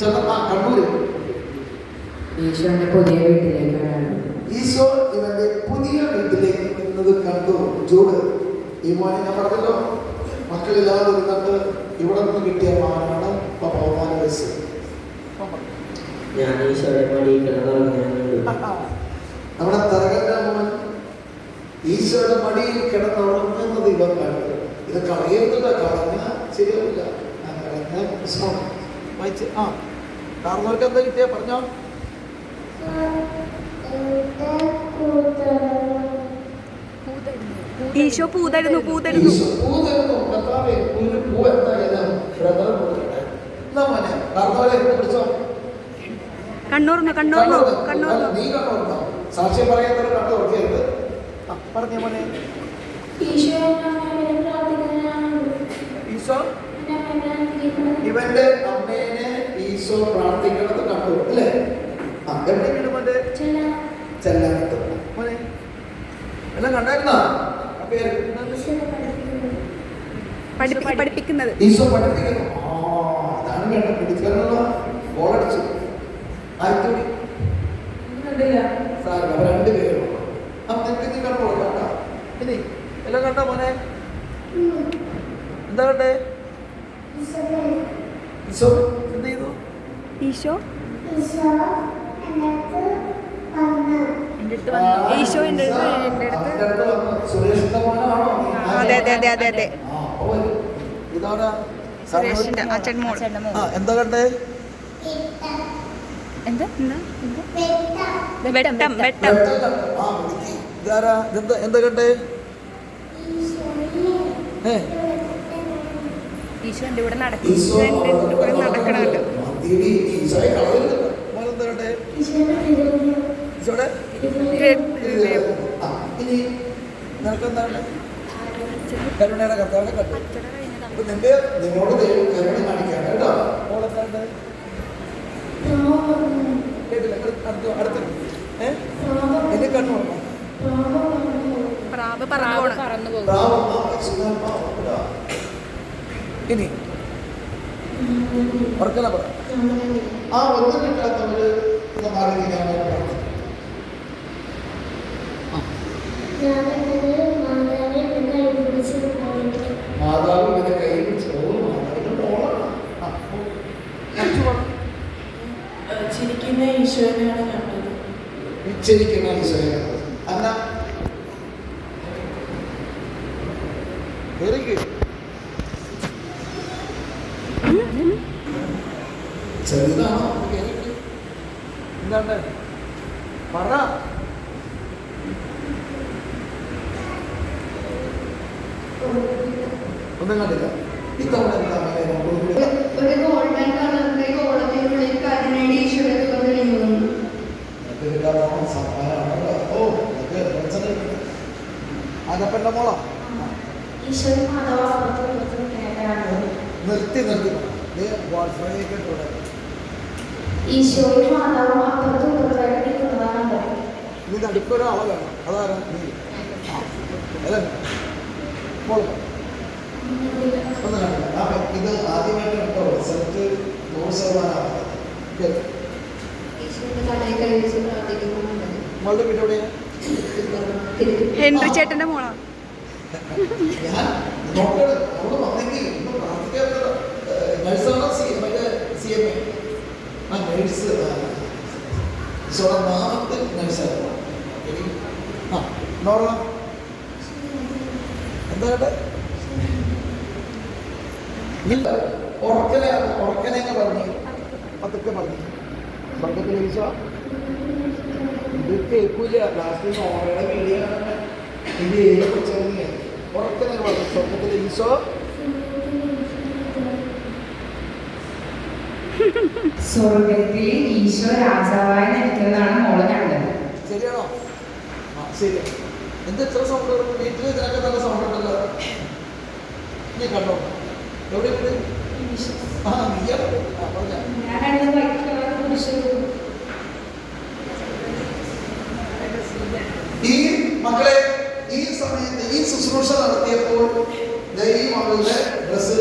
ചെന്ന ആ കണ്ണൂര്. ഈശോന്റെ പുതിയ വീട്ടിലേക്കാണ്. ഈശോ ഇവന്റെ പുതിയ വീട്ടിലേക്ക് വരുന്നത് കണ്ടു. ചൂട് ഈ മോനെ ഞാൻ പറഞ്ഞല്ലോ. മക്കളില്ലാതെ ഇരുന്നിട്ട് ഇവിടെ നിന്ന് കിട്ടിയ മാനാണ് ഇപ്പൊ പതിനാല് വയസ്സ്. ഞാൻ ഈശോയുടെ മടിയിൽ കിടന്നുറങ്ങാനുണ്ട് നമ്മുടെ തരകന്റെ മോൻ ഈശോയുടെ മടിയിൽ കിടന്നുറങ്ങുന്നത് ഇവൻ കണ്ടു. ഇത് കളയുന്നത് കളഞ്ഞ ശരിയാവില്ല. കളഞ്ഞ പ്രശ്നം വായിച്ച് ആ. കാർന്നവർക്ക് എന്താ കിട്ടിയ? പറഞ്ഞോ. ഈശോ പൂതരുന്നു പൂതരുന്നു. കണ്ണൂർന്നു കണ്ണൂർന്നു കണ്ണൂർന്നു. നീ കണ്ണൂർന്നോ. സാക്ഷ്യം പറയാത്തവർ കണ്ടു നോക്കിയത് ആ പറഞ്ഞ മോനെ. ഈശോ? ഇവന്റെ അമ്മേനെ ഈശോ പ്രാർത്ഥിക്കണത് കണ്ടു അല്ലേ? ചെല്ലാനത്ത്. എല്ലാം കണ്ടായിരുന്നാ? പഠിപ്പിക്കുന്നത്. ഈശോ പഠിപ്പിക്കുന്നു. അതാണ് വേണ്ട രണ്ടുപേരും. അപ്പൊ കണ്ടോ? കണ്ട? ഇനി എല്ലാം കണ്ടോ മോനെ? എന്താ കണ്ടേ? ഈശോ എന്ത് ചെയ്തു? ഈശോ? ഈശോ എന്റെ അതെ അതെ അതെ അതെ അതെ. എന്താ കണ്ടേ? എന്താ? എന്താ? വെട്ടം. വെട്ടം എന്താ കണ്ടേ? ഏ? ഈശോ എന്റെ കൂടെ നടക്കും. ഈശോ ഈശോ എന്റെ കൂടെ നടക്കണമല്ലോ. മതിരി, ഈശോയെ കളയരുത്. മോനെന്താ കണ്ടേ ഇനി നിനക്കെന്താണ്? കരുണയുടെ കർത്താവിനെ കണ്ടു. അപ്പൊ നിന്റെ നിന്നോട് ദൈവം കരുണ കാണിക്കാൻ കേട്ടോ? കേട്ടില്ല? അടുത്ത- അടുത്ത- എന്നെ കണ്ണു? പ്രാവ് പറന്നു പോകും പ്രാവം, ആ, പരിശുദ്ധാത്മാവ്, കേട്ടോ. ഇനി ഉറക്കല പറ. ആ ഒന്നും കിട്ടാത്തവര്. മാതാവ് കയ്യിൽ. ചിരിക്കുന്ന ഈശോനെയാണ് കണ്ടത്. അല്ല. വെരി ഗുഡ് ഇതൊക്കെ പറ ഓ കണ്ടില്ല രചന അകപ്പെട്ട മോളാ? നിർത്തി നിർത്തി. ഈശോയും മാതാവും നീ നടുക്കൊരാളെ വേണം. അതാരാ നീ? ആ അല്ലേ? ഇത് ആദ്യമായിട്ട് റിസൾട്ട് നൂറ് ശതമാനമാണ് മോളുടെ വീട് എവിടെയാ? ഹെൻറി ചേട്ടന്റെ മോളാ. ഞാൻ നോക്കണം അവൾ വന്നെങ്കിൽ ഇന്ന് പ്രാർത്ഥിക്കാത്ത നഴ്സാണോ സി എം എ? ആ നഴ്സ്. ഈശോടെ നാമത്തിൽ നഴ്സായിരുന്നു ആ നോറ എന്താ കേട്ടെ? ഇല്ല ഉറക്കനെ ഉറക്കനെ അങ്ങ് പറഞ്ഞു പതുക്കെ പറഞ്ഞു. പതുക്കെ ഈശോ ഇത് കേൾക്കൂല. ലാസ്റ്റ് നോറയുടെ വീഡിയോ ഇത് ഏത് കൊച്ചു ഉറക്കനെ പറഞ്ഞു സ്വർഗത്തിലെ ഈശോ സ്വർഗത്തിൽ ഈശോ രാജാവായി നിൽക്കുന്നതാണ് മോൾ കണ്ടത്. ശരിയാണോ? ശരി എന്ത് എത്ര സൗണ്ട് വരുമ്പോൾ വീട്ടിൽ ഇതിനൊക്കെ നല്ല സൗണ്ട് ഉണ്ടല്ലോ. നീ കണ്ടോ? എവിടെ വീട് ആ നീയാ ആ പറഞ്ഞ. ഞാൻ രണ്ട് വൈറ്റ് കളർ കുരിശും ഈ മക്കളെ ഈ സമയത്ത് ഈ ശുശ്രൂഷ നടത്തിയപ്പോൾ ദൈവം അവളുടെ ഡ്രസ്സിൽ